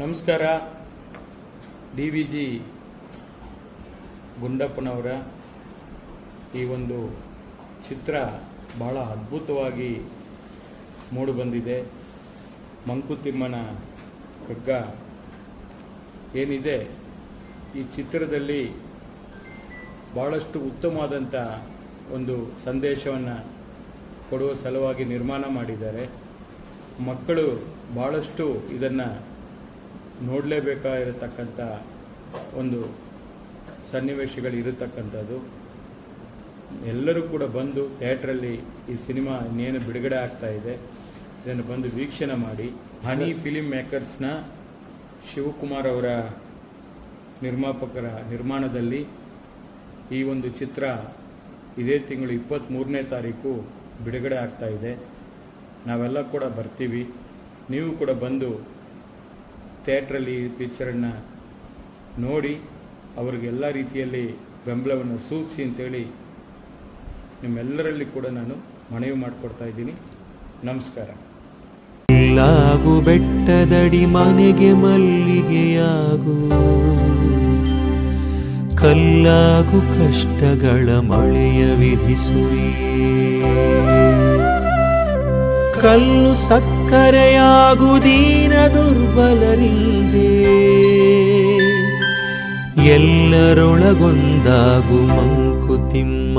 ನಮಸ್ಕಾರ. D V G ಗುಂಡಪ್ಪನವರ ಈ ಒಂದು ಚಿತ್ರ ಬಹಳ ಅದ್ಭುತವಾಗಿ ಮೂಡಿಬಂದಿದೆ ಮಂಕುತಿಮ್ಮನ ಕಗ್ಗ ಏನಿದೆ? ಈ ಚಿತ್ರದಲ್ಲಿ ಭಾಳಷ್ಟು ಉತ್ತಮವಾದಂಥ ಒಂದು ಸಂದೇಶವನ್ನು ಕೊಡುವ ಸಲುವಾಗಿ ನಿರ್ಮಾಣ ಮಾಡಿದ್ದಾರೆ. ಮಕ್ಕಳು ಭಾಳಷ್ಟು ಇದನ್ನು ನೋಡಲೇಬೇಕಾಗಿರತಕ್ಕಂಥ ಒಂದು ಸನ್ನಿವೇಶಗಳು ಇರತಕ್ಕಂಥದ್ದು. ಎಲ್ಲರೂ ಕೂಡ ಬಂದು ಥಿಯೇಟ್ರಲ್ಲಿ ಈ ಸಿನಿಮಾ ಇನ್ನೇನು ಬಿಡುಗಡೆ ಆಗ್ತಾ ಇದೆ, ಇದನ್ನು ಬಂದು ವೀಕ್ಷಣೆ ಮಾಡಿ. ಹನಿ ಫಿಲಿಮ್ ಮೇಕರ್ಸ್ನ ಶಿವಕುಮಾರ್ ಅವರ ನಿರ್ಮಾಪಕರ ನಿರ್ಮಾಣದಲ್ಲಿ ಈ ಒಂದು ಚಿತ್ರ ಇದೇ ತಿಂಗಳು ಇಪ್ಪತ್ತ್ಮೂರನೇ ತಾರೀಕು ಬಿಡುಗಡೆ ಆಗ್ತಾ ಇದೆ. ನಾವೆಲ್ಲ ಕೂಡ ಬರ್ತೀವಿ. ನೀವು ಕೂಡ ಬಂದು ಥಿಯೇಟ್ರಲ್ಲಿ ಈ ಪಿಕ್ಚರನ್ನು ನೋಡಿ ಅವ್ರಿಗೆಲ್ಲ ರೀತಿಯಲ್ಲಿ ಬೆಂಬಲವನ್ನು ಸೂಚಿಸಿ ಅಂತೇಳಿ ನಿಮ್ಮೆಲ್ಲರಲ್ಲಿ ಕೂಡ ನಾನು ಮನವಿ ಮಾಡಿಕೊಡ್ತಾ ಇದ್ದೀನಿ. ನಮಸ್ಕಾರ. ಲಾಗು ಬೆಟ್ಟದಡಿ ಮನೆಗೆ ಮಲ್ಲಿಗೆಯಾಗು. ಕಲ್ಲಾಗು ಕಷ್ಟಗಳ ಮಳೆಯ ವಿಧಿಸುರಿ ಕಲ್ಲು ಸಕ್ಕರೆಯಾಗು ದೀನ ದುರ್ಬಲರಿಂದೆ ಎಲ್ಲರೊಳಗೊಂದಾಗು ಮಂಕುತಿಮ್ಮ.